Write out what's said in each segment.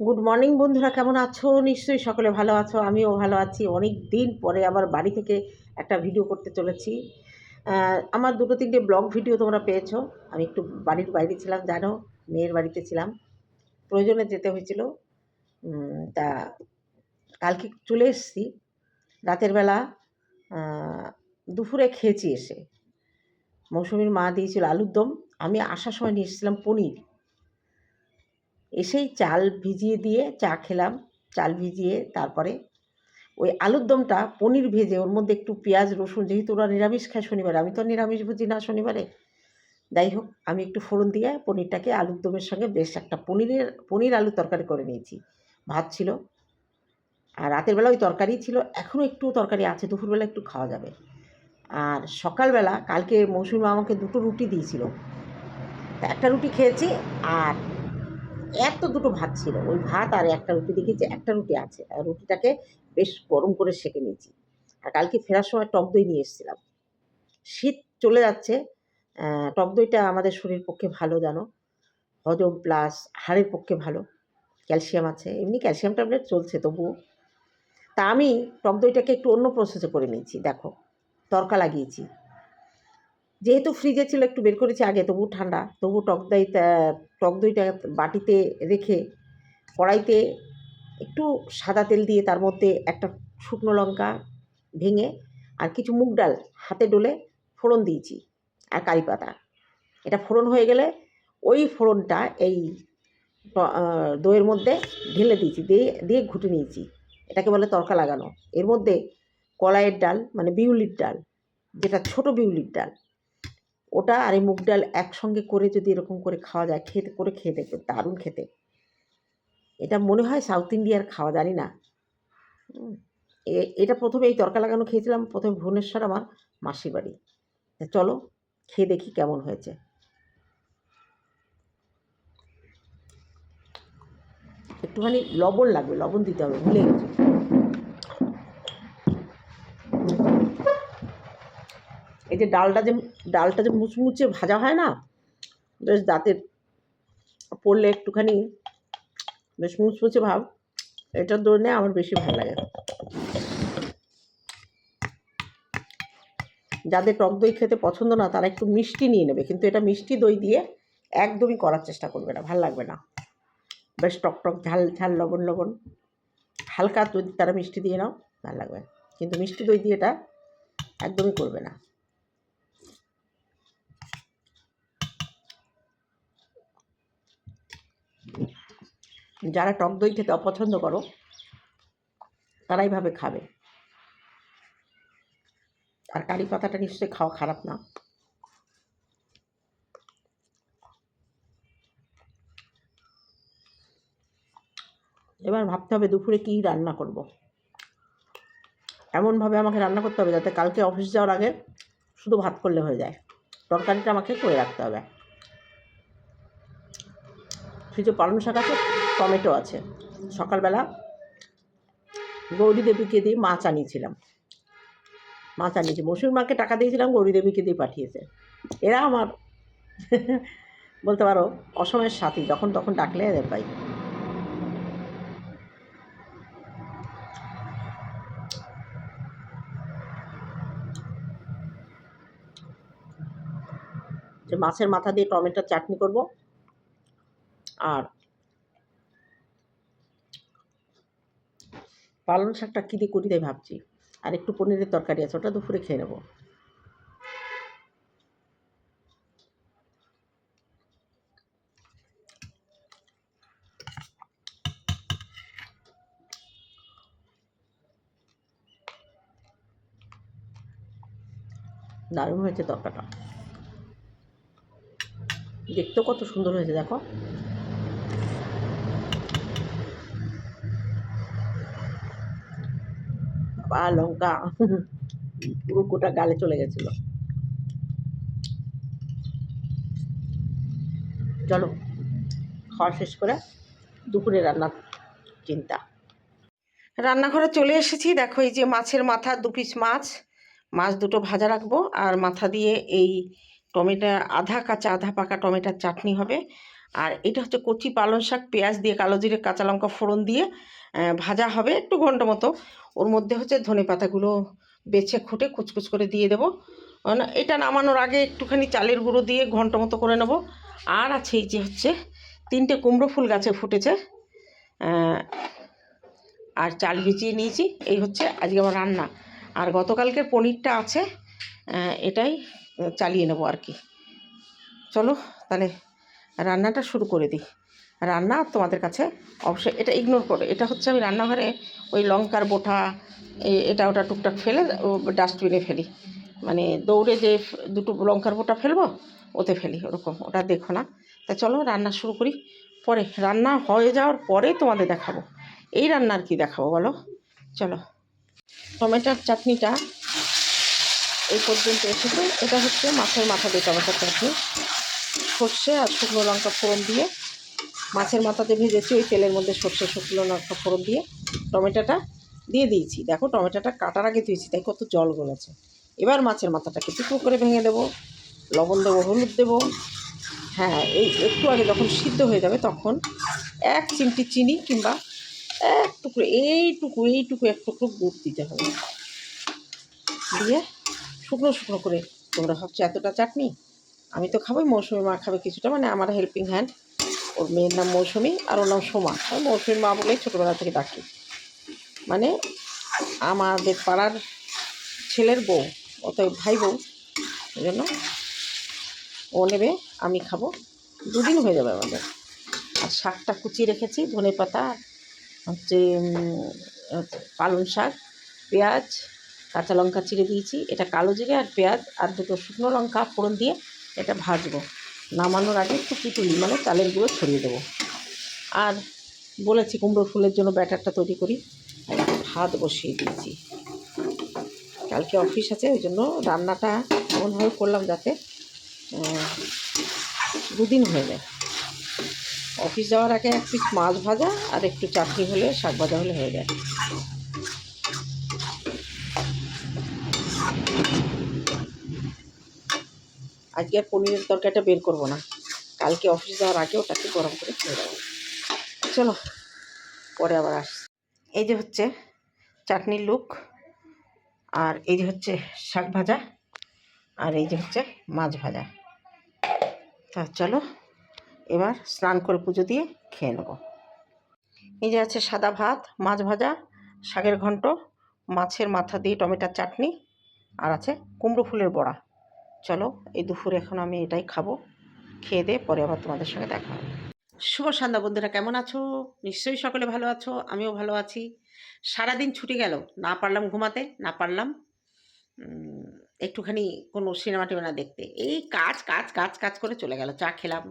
Good morning বন্ধুরা, কেমন আছো? নিশ্চয়ই সকলে ভালো আছো, আমিও ভালো আছি। অনেক দিন পরে আবার বাড়ি থেকে একটা ভিডিও করতে চলেছি। আমার দুটো তিনটে ব্লগ ভিডিও তোমরা পেয়েছ। আমি একটু বাড়ির বাইরে ছিলাম, জানো, মেয়ের বাড়িতে ছিলাম। প্রয়োজনে যেতে হয়েছিল। তা কালকে চলে এসেছি। রাতের বেলা দুপুরে খেয়েছি এসে। মৌসুমীর মা দিয়েছিল আলুর দম। আমি আসার সময় নিয়ে এসেছিলাম পনির। এসেই চাল ভিজিয়ে দিয়ে চা খেলাম। চাল ভিজিয়ে তারপরে ওই আলুর দমটা পনির ভেজে, ওর মধ্যে একটু পেঁয়াজ, রসুন, যেহেতু ওরা নিরামিষ খায় শনিবারে, আমি তো নিরামিষ ভুজি না শনিবারে। যাই হোক, আমি একটু ফোড়ন দিয়ে পনিরটাকে আলুর দমের সঙ্গে বেশ একটা পনিরের, পনির আলু তরকারি করে নিয়েছি। ভাত ছিল। আর রাতের বেলা ওই তরকারি ছিল এখনও একটু তরকারি আছে, দুপুরবেলা একটু খাওয়া যাবে। আর সকালবেলা, কালকে মৌসুমি আমাকে দুটো রুটি দিয়েছিল। একটা রুটি খেয়েছি আর এত দুটো ভাত ছিল। ওই ভাত আর একটা রুটি দেখেছি একটা রুটি আছে। আর রুটিটাকে বেশ গরম করে সেঁকে নিয়েছি। আর কালকে ফেরার সময় টক দই নিয়ে এসেছিলাম। শীত চলে যাচ্ছে। টক দইটা আমাদের শরীর পক্ষে ভালো, জানো? হজম প্লাস হাড়ের পক্ষে ভালো। ক্যালসিয়াম আছে। এমনি ক্যালসিয়াম ট্যাবলেট চলছে, তবুও। তা আমি টক দইটাকে একটু অন্য প্রসেসে করে নিয়েছি। দেখো, তরকা লাগিয়েছি। যেহেতু ফ্রিজে ছিল, একটু বের করেছি আগে তবু ঠান্ডা। তবু টক দই টক দইটা বাটিতে রেখে কড়াইতে একটু সাদা তেল দিয়ে তার মধ্যে একটা শুকনো লঙ্কা ভেঙে আর কিছু মুগ ডাল হাতে ডলে ফোড়ন দিয়েছি আর কারি পাতা। এটা ফোড়ন হয়ে গেলে ওই ফোড়নটা এই দইয়ের মধ্যে ঢেলে দিয়েছি, দিয়ে দিয়ে ঘুটে নিয়েছি। এটাকে বলে তরকা লাগানো। এর মধ্যে কলাইয়ের ডাল মানে বিউলির ডাল, যেটা ছোট বিউলির ডাল ওটা আর এই মুগ ডাল একসঙ্গে করে যদি এরকম করে খাওয়া যায়, খেতে, করে খেয়ে দেখবে, দারুণ খেতে। এটা মনে হয় সাউথ ইন্ডিয়ার খাওয়া, জানি না। এটা প্রথমে এই তরকা লাগানো খেয়েছিলাম, প্রথমে ভুবনেশ্বর আমার মাসির বাড়ি। চলো, খেয়ে দেখি কেমন হয়েছে। একটুখানি লবণ লাগবে, লবণ দিতে হবে, ভুলে গেছি। এই যে ডালটা যে ডালটা যে মুচমুচে ভাজা হয় না, বেশ দাঁতে পড়লে একটুখানি বেশ মুচমুচে ভাব এটার জন্য আমার বেশি ভালো লাগে যাদের টক দই খেতে পছন্দ না, তারা একটু মিষ্টি নিয়ে নেবে, কিন্তু এটা মিষ্টি দই দিয়ে একদমই করার চেষ্টা করবে না, ভালো লাগবে না। বেশ টক টক ঝাল ঝাল লবণ লবণ, হালকা যদি তারা মিষ্টি দিয়ে নাও, ভালো লাগবে কিন্তু মিষ্টি দই দিয়ে এটা একদমই করবে না। যারা টক দই খেতে অপছন্দ করো, তারা এইভাবে খাবে। আর কারি পাতাটা নিশ্চয়ই খাওয়া খারাপ না। এবার ভাবতে হবে দুপুরে কী রান্না করব। এমনভাবে আমাকে রান্না করতে হবে যাতে কালকে অফিস যাওয়ার আগে শুধু ভাত করলে হয়ে যায়। তরকারিটা আমাকে করে রাখতে হবে। ফ্রিজে পালং শাক আছে, টমেটো আছে। সকালবেলা গৌরী দেবীকে দিয়ে মাছ আনিয়েছিলাম। মাছ আনিয়েছি। মসুর মাকে টাকা দিয়েছিলাম, গৌরী দেবীকে দিয়ে পাঠিয়েছে। এরা আমার বলতে পারো, অসময়ের সাথী, যখন তখন ডাকলে এদের পাই। যে মাছের মাথা দিয়ে টমেটোর চাটনি করব আর পালং শাকটা কী দিয়ে করি তাই ভাবছি। আর একটু পনিরের তরকারি আছে, ওটা দুপুরে খেয়ে নেব। দারুণ হয়েছে তরকাটা। দেখতেও কত সুন্দর হয়েছে, দেখো। বা লঙ্কা, পুরো গোটা গালে চলে গেছিল। চলো, খাওয়া শেষ করে দুপুরে রান্নার চিন্তা। রান্নাঘরে চলে এসেছি। দেখো, এই যে মাছের মাথা, দু পিস মাছ। মাছ দুটো ভাজা রাখব, আর মাথা দিয়ে এই টমেটো, আধা কাঁচা, আধা পাকা টমেটোর চাটনি হবে। আর এটা হচ্ছে কচি পালং শাক, পেঁয়াজ দিয়ে কালো জিরে, কাঁচা লঙ্কা ফোড়ন দিয়ে ভাজা হবে একটু ঘণ্টা মতো। ওর মধ্যে হচ্ছে ধনে পাতাগুলো বেছে খুঁটে কুচকুচ করে দিয়ে দেবো। এটা নামানোর আগে একটুখানি চালের গুঁড়ো দিয়ে ঘণ্টা মতো করে নেব। আর আছে এই যে হচ্ছে তিনটে কুমড়ো ফুল গাছে ফুটেছে। আর চাল ভিজিয়ে নিয়েছি। এই হচ্ছে আজকে আমার রান্না। আর গতকালকের পনিরটা আছে এটাই চালিয়ে নেব আর কি। চলো, তাহলে রান্নাটা শুরু করে দিই। রান্না তোমাদের কাছে অবশ্যই এটা ইগনোর করো। এটা হচ্ছে আমি রান্নাঘরে ওই লঙ্কার বোটা এটা ওটা টুকটাক ফেলে ডাস্টবিনে ফেলি। মানে দৌড়ে যে দুটো লঙ্কার বোটা ফেলব, ওতে ফেলি ওরকম। ওটা দেখো না। তা চলো রান্না শুরু করি। পরে রান্না হয়ে যাওয়ার পরে তোমাদের দেখাবো। এই রান্নার কি দেখাবো বলো? চলো। টমেটোর চাটনিটা এই পর্যন্ত এসেছে। এটা হচ্ছে মাছের মাথা দিয়ে টমেটোর চাটনি। সর্ষে আর শুকনো লঙ্কা ফোড়ন দিয়ে মাছের মাথাতে ভেজেছি, ওই তেলের মধ্যে সর্ষে, শুকনো লঙ্কা ফোড়ন দিয়ে টমেটোটা দিয়ে দিয়েছি। দেখো, টমেটোটা কাটার আগে দিয়েছি, তাই কত জল গলেছে। এবার মাছের মাথাটাকে টুকরো করে ভেঙে দেবো, লবণ দেবো, হলুদ দেবো। হ্যাঁ এই একটু আগে যখন সিদ্ধ হয়ে যাবে তখন এক চিমটি চিনি কিংবা এক টুকরো, এইটুকু এইটুকু এক টুকরো গুড় দিতে হবে। দিয়ে শুকনো শুকনো করে, তোমরা ভাবছ এতটা চাটনি? আমি তো খাবোই মৌসুমি মা খাবে কিছুটা মানে আমার হেল্পিং হ্যান্ড ওর মেয়ের নাম মৌসুমি আর ওর নাম সোমা। আমি মৌসুমির মা বলেই ছোটোবেলা থেকে ডাকি। মানে আমাদের পাড়ার ছেলের বউ, অতএব ভাই বউ, এই জন্য ও নেবে, আমি খাব। দুদিন হয়ে যাবে আমাদের। আর শাকটা কুচিয়ে রেখেছি, ধনে পাতা, হচ্ছে পালং শাক, পেঁয়াজ, কাঁচা লঙ্কা চিড়ে দিয়েছি। এটা কালো জিরে আর পেঁয়াজ আর দুটো শুকনো লঙ্কা ফোড়ন দিয়ে এটা ভাজবো। নামানোর আগে একটু পিটুলি মানে চালের গুঁড়ো ছড়িয়ে দেবো। আর বলেছি কুমড়ো ফুলের জন্য ব্যাটারটা তৈরি করি। ভাত বসিয়ে দিয়েছি। কালকে অফিস আছে, ওই জন্য রান্নাটা এমনভাবে করলাম যাতে দুদিন হয়ে যায়। অফিস যাওয়ার আগে এক পিস মাছ ভাজা আর একটু চাটনি হলে, শাক ভাজা হলে হয়ে যায়। আজকে আর পনিরের তরকারিটা বের করব না। কালকে অফিস যাওয়ার আগে ওটাকে গরম করে খেয়ে দেবো চলো, পরে আবার আস এই যে হচ্ছে চাটনির লুক আর এই যে হচ্ছে শাক ভাজা, আর এই যে হচ্ছে মাছ ভাজা। তা চলো, এবার স্নান করে পুজো দিয়ে খেয়ে নেব। এই যে আছে সাদা ভাত, মাছ ভাজা, শাকের ঘন্ট, মাছের মাথা দিয়ে টমেটোর চাটনি, আর আছে কুমড়ো ফুলের বড়া। চলো, এই দুপুরে এখন আমি এটাই খাব। খেয়ে দিয়ে পরে আবার তোমাদের সঙ্গে দেখা হবে। শুভ সন্ধ্যা বন্ধুরা, কেমন আছো? নিশ্চয়ই সকলে ভালো আছো, আমিও ভালো আছি। সারাদিন ছুটি গেল, না পারলাম ঘুমাতে, না পারলাম একটুখানি কোনো সিনেমা টিনেমা দেখতে। এই কাজ কাজ কাজ কাজ করে চলে গেল। চা খেলাম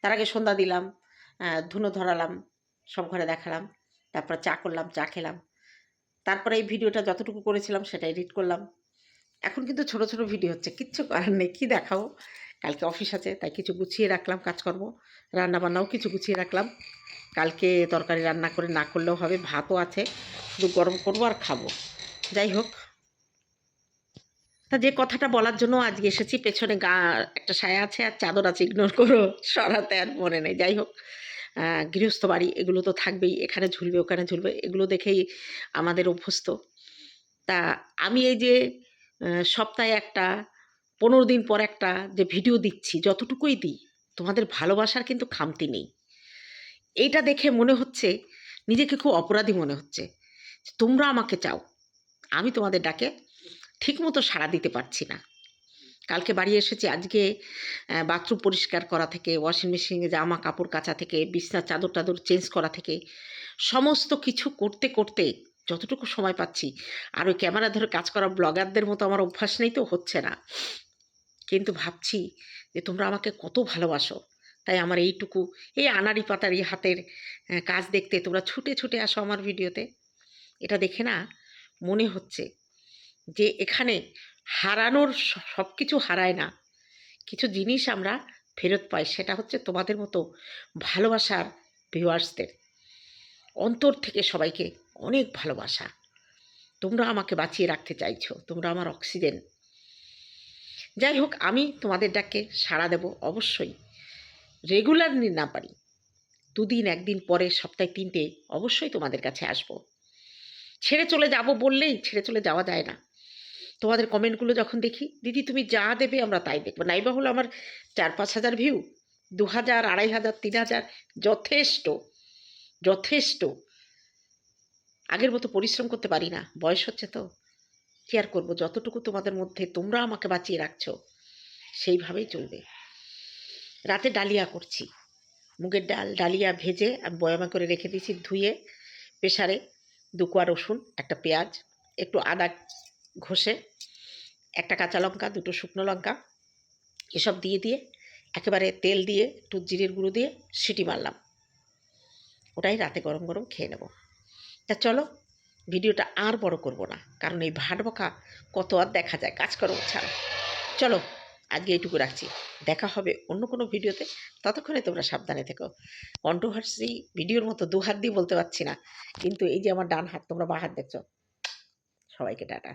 তার আগে সন্ধ্যা দিলাম ধুনো ধরালাম, সব ঘরে দেখালাম, তারপর চা করলাম, চা খেলাম। তারপরে এই ভিডিওটা যতটুকু করেছিলাম সেটা এডিট করলাম। এখন কিন্তু ছোট ছোট ভিডিও হচ্ছে, কিচ্ছু করার নেই, কী দেখাবো? কালকে অফিস আছে, তাই কিছু গুছিয়ে রাখলাম, কাজকর্ম। রান্না বান্নাও কিছু গুছিয়ে রাখলাম। কালকে তরকারি রান্না করে না করলেও হবে, ভাতও আছে, শুধু গরম করব আর খাব। যাই হোক। তা যে কথাটা বলার জন্য আজকে এসেছি, পেছনে গা, একটা সায়া আছে আর চাদর আছে ইগনোর করো, সরাতে আর মনে নেই। যাই হোক গৃহস্থ বাড়ি, এগুলো তো থাকবেই, এখানে ঝুলবে, ওখানে ঝুলবে, এগুলো দেখেই আমাদের অভ্যস্ত। তা আমি এই যে সপ্তাহে একটা, পনেরো দিন পর একটা যে ভিডিও দিচ্ছি, যতটুকুই দিই, তোমাদের ভালোবাসার কিন্তু খামতি নেই। এইটা দেখে মনে হচ্ছে, নিজেকে খুব অপরাধী মনে হচ্ছে। তোমরা আমাকে চাও, আমি তোমাদের ডাকে ঠিকমতো সাড়া দিতে পারছি না। কালকে বাড়ি এসেছি, আজকে বাথরুম পরিষ্কার করা থেকে ওয়াশিং মেশিনে জামা কাপড় কাচা থেকে বিছনার চাদর টাদর চেঞ্জ করা থেকে, সমস্ত কিছু করতে করতে যতটুকু সময় পাচ্ছি। আর ওই ক্যামেরা ধরে কাজ করা ব্লগারদের মতো আমার অভ্যাস নেই তো, হচ্ছে না। কিন্তু ভাবছি যে তোমরা আমাকে কত ভালোবাসো। তাই আমার এইটুকু, এই আনাড়ি পাতারি হাতের কাজ দেখতে তোমরা ছুটে ছুটে আসো আমার ভিডিওতে। এটা দেখে না মনে হচ্ছে যে এখানে হারানোর সব কিছু হারায় না। কিছু জিনিস আমরা ফেরত পাই, সেটা হচ্ছে তোমাদের মতো ভালোবাসার ভিউয়ার্সদের অন্তর থেকে সবাইকে অনেক ভালোবাসা। তোমরা আমাকে বাঁচিয়ে রাখতে চাইছো, তোমরা আমার অক্সিজেন। যাই হোক, আমি তোমাদের ডাকে সাড়া দেব অবশ্যই। রেগুলার না পারি। দুদিন, একদিন পরে, সপ্তাহে তিনটে অবশ্যই তোমাদের কাছে আসব। ছেড়ে চলে যাব বললেই ছেড়ে চলে যাওয়া যায় না। তোমাদের কমেন্টগুলো যখন দেখি, দিদি, তুমি যা দেবে আমরা তাই দেখব। নাইবা হলো আমার চার পাঁচ হাজার ভিউ দু হাজার, আড়াই হাজার, তিন হাজার, যথেষ্ট। যথেষ্ট। আগের মতো পরিশ্রম করতে পারি না। বয়স হচ্ছে তো। কি আর করব? যতটুকু তোমাদের মধ্যে তোমরা আমাকে বাঁচিয়ে রাখছো, সেইভাবেই চলবে। রাতে ডালিয়া করছি। মুগের ডাল, ডালিয়া ভেজে আমি বয়ামা করে রেখে দিয়েছি ধুয়ে, প্রেসারে দু কোয়া রসুন, একটা পেঁয়াজ, একটু আদা ঘষে, একটা কাঁচা লঙ্কা, দুটো শুকনো লঙ্কা, এসব দিয়ে দিয়ে, একেবারে তেল দিয়ে, একটু জিরের গুঁড়ো দিয়ে সিটি মারলাম। ওটাই রাতে গরম গরম খেয়ে নেব। তা চলো, ভিডিওটা আর বড় করব না, কারণ এই ভাট বকা কত আর দেখা যায়, কাজ করো ছাড়া। চলো, আজকে এইটুকু রাখছি। দেখা হবে অন্য কোনো ভিডিওতে, ততক্ষণে তোমরা সাবধানে থেকো। কন্ট্রোভার্সি ভিডিওর মতো দু হাত দিয়ে বলতে পারছি না, কিন্তু এই যে আমার ডান হাত, তোমরা বা হাত দেখছ। সবাইকে টাটা।